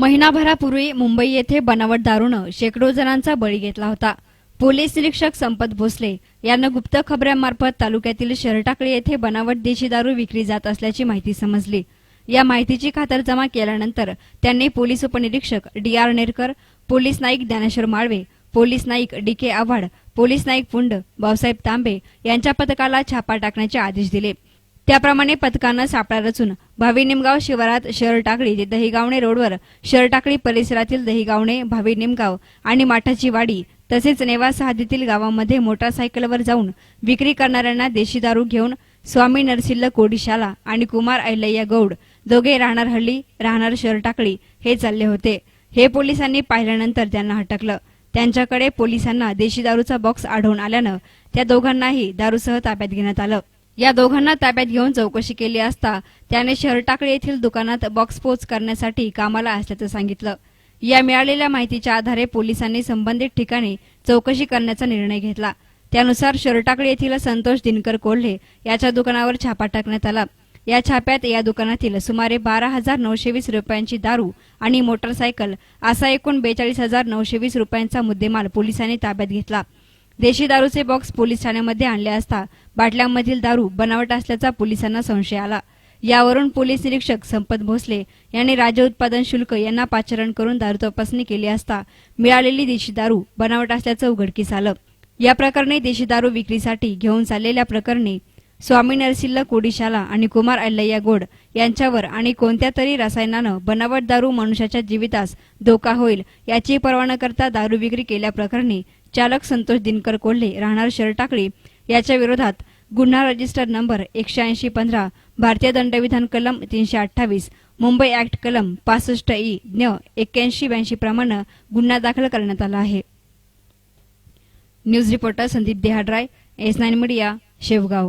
महिनाभरापूर्वी मुंबई येथे बनावट दारूनं शेकडो जणांचा बळी घेतला होता. पोलीस निरीक्षक संपत भोसले यांना गुप्त खबऱ्यांमार्फत तालुक्यातील शहरटाकळी येथे बनावट देशी दारू विक्री जात असल्याची माहिती समजली. या माहितीची खातरजमा केल्यानंतर त्यांनी पोलीस उपनिरीक्षक D R Nerkar police Naik Dnyaneshwar Malve police Naik D K Awhad police Naik Pund Bausaheb Tambe यांच्या पथकाला छापा टाकण्याचे आदेश दिले. त्याप्रमाणे पथकानं सापळा रचून भावी निमगाव शिवारात शहर टाकळी ते दहीगावणे रोडवर शहर टाकळी परिसरातील दहीगावणे भावी निमगाव आणि माठाची वाडी तसेच नेवासा हद्दीतील गावामध्ये मोटारसायकलवर जाऊन विक्री करणाऱ्यांना देशी दारू घेऊन स्वामी नरसिल्ल कोडीशाला आणि कुमार ऐलय्या गौड दोघे राहणार हल्ली राहणार शहर टाकळी हे चालले होते. हे पोलिसांनी पाहिल्यानंतर त्यांना हटकलं त्यांच्याकडे पोलिसांना देशी दारूचा बॉक्स आढळून आल्यानं त्या दोघांनाही दारूसह ताब्यात घेण्यात आलं. या दोघांना ताब्यात घेऊन चौकशी केली असता त्याने शहरटाकळी येथील दुकानात बॉक्स पोच करण्यासाठी कामाला असल्याचं सांगितलं. या मिळालेल्या माहितीच्या आधारे पोलिसांनी संबंधित ठिकाणी चौकशी करण्याचा निर्णय घेतला. त्यानुसार शहरटाकळी येथील संतोष दिनकर कोल्हे याच्या दुकानावर छापा टाकण्यात आला. या छाप्यात या दुकानातील सुमारे बारा हजार नऊशे वीस रुपयांची दारू आणि मोटरसायकल असा एकूण बेचाळीस हजार नऊशे वीस रुपयांचा मुद्देमाल पोलिसांनी ताब्यात घेतला. देशी दारूचे बॉक्स पोलीस ठाण्यामध्ये आणले असता बाटल्यांमधील दारू बनावट असल्याचा पोलिसांना संशय आला. यावरून पोलीस निरीक्षक संपत भोसले यांनी राज्य उत्पादन शुल्क यांना पाचारण करून दारू तपासणी केली असता मिळालेली देशी दारू बनावट असल्याचं उघडकीस आलं. या प्रकरणी देशी दारू विक्रीसाठी घेऊन चाललेल्या प्रकरणी स्वामी नरसिल्ल कोडीशाला आणि कुमार अल्लय्या गोड यांच्यावर आणि कोणत्या तरी रसायनानं बनावट दारू मनुष्याच्या जीवितास धोका होईल याची पर्वा न करता दारू विक्री केल्याप्रकरणी चालक संतोष दिनकर कोल्हे राहणार शरटाकळी याच्या विरोधात गुन्हा रजिस्टर नंबर एकशे ऐंशी पंधरा भारतीय दंडविधान कलम तीनशे अठ्ठावीस मुंबई ऍक्ट कलम पासष्ट ई ज्ञ एक्क्याऐंशी ब्याऐंशी प्रमाणे गुन्हा दाखल करण्यात आला आहे. News reporter Sandeep Dehadray S nine media Shevgaon.